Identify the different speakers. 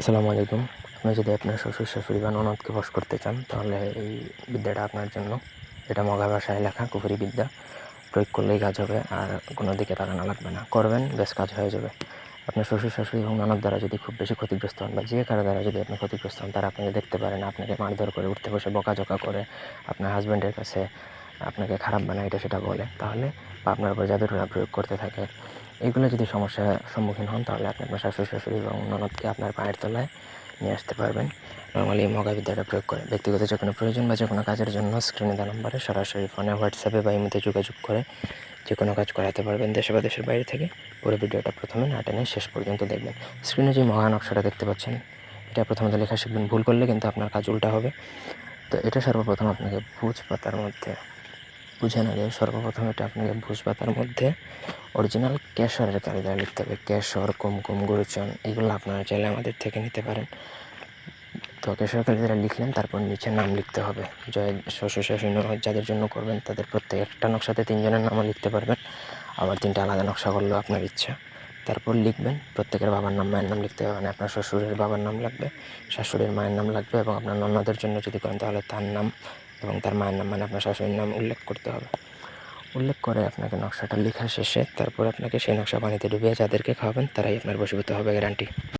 Speaker 1: আসসালামু আলাইকুম। আপনি যদি আপনার শ্বশুর শাশুড়ি বা ননদকে বশ করতে চান, তাহলে এই বিদ্যাটা আপনার জন্য। এটা মগা ভাষায় লেখা, কুফুরি বিদ্যা। প্রয়োগ করলেই কাজ হবে, আর কোনো দিকে তাকানো লাগবে না। করবেন, বেশ কাজ হয়ে যাবে। আপনার শ্বশুর শাশুড়ি এবং ননদ দ্বারা যদি খুব বেশি ক্ষতিগ্রস্ত হন, বা যে কারও দ্বারা যদি আপনি ক্ষতিগ্রস্ত হন, তারা আপনাকে দেখতে পারেন আপনাকে মারধর করে, উঠতে বসে বকাঝকা করে আপনার হাজব্যান্ডের কাছে আপনাকে খারাপ বানায়, এটা সেটা বলে। তাহলে বা আপনার উপর যাদের জাদুর প্রয়োগ করতে থাকে। এগুলো যদি সমস্যার সম্মুখীন হন, তাহলে আপনি আপনার শাশুড়ি শাশুড়ি এবং ননদকে আপনার পায়ের তলায় নিয়ে আসতে পারবেন। নর্মালি এই মগা বিদ্যাটা প্রয়োগ করে। ব্যক্তিগত যে কোনো প্রয়োজন বা যে কোনো কাজের জন্য স্ক্রিনে দেওয়া নম্বরে সরাসরি ফোনে হোয়াটসঅ্যাপে বা ইমোতে যোগাযোগ করে যে কোনো কাজ করাতে পারবেন দেশে বা দেশের বাইরে থেকে। পুরো ভিডিওটা প্রথমে না টেনে শেষ পর্যন্ত দেখবেন। স্ক্রিনে যে মহা নকশাটা দেখতে পাচ্ছেন, এটা প্রথমত লেখা শিখবেন। ভুল করলে কিন্তু আপনার কাজ উল্টা হবে। তো এটা সর্বপ্রথম আপনাকে ভুজ পাতার মধ্যে বুঝে না যায় সর্বপ্রথম এটা আপনাকে ভুজ পাতার মধ্যে অরিজিনাল ক্যাশরের কালিদা লিখতে হবে। ক্যাশর কুমকুম গুরুচন এগুলো আপনারা চাইলে আমাদের থেকে নিতে পারেন। তো কেশর কালিদারা লিখলেন, তারপর নিচে নাম লিখতে হবে। জয় শ্বশুর শাশুড়ি যাদের জন্য করবেন, তাদের প্রত্যেক একটা নকশাতে তিনজনের নামও লিখতে পারবেন। আবার তিনটা আলাদা নকশা করলেও আপনার ইচ্ছা। তারপর লিখবেন। প্রত্যেকের বাবার নাম, মায়ের নাম লিখতে হবে মানে আপনার শ্বশুরের বাবার নাম লাগবে, শাশুড়ির মায়ের নাম লাগবে এবং আপনার ননদের জন্য যদি করেন তাহলে তার নাম এবং তার মায়ের নাম মানে আপনার শাশুড়ির নাম উল্লেখ করতে হবে। উল্লেখ করে আপনাকে নকশাটা লেখা শেষে তারপর আপনাকে সেই নকশা পানিতে ডুবিয়ে যাদেরকে খাওয়াবেন, তারাই আপনার বসীভূত হবে গ্যারান্টি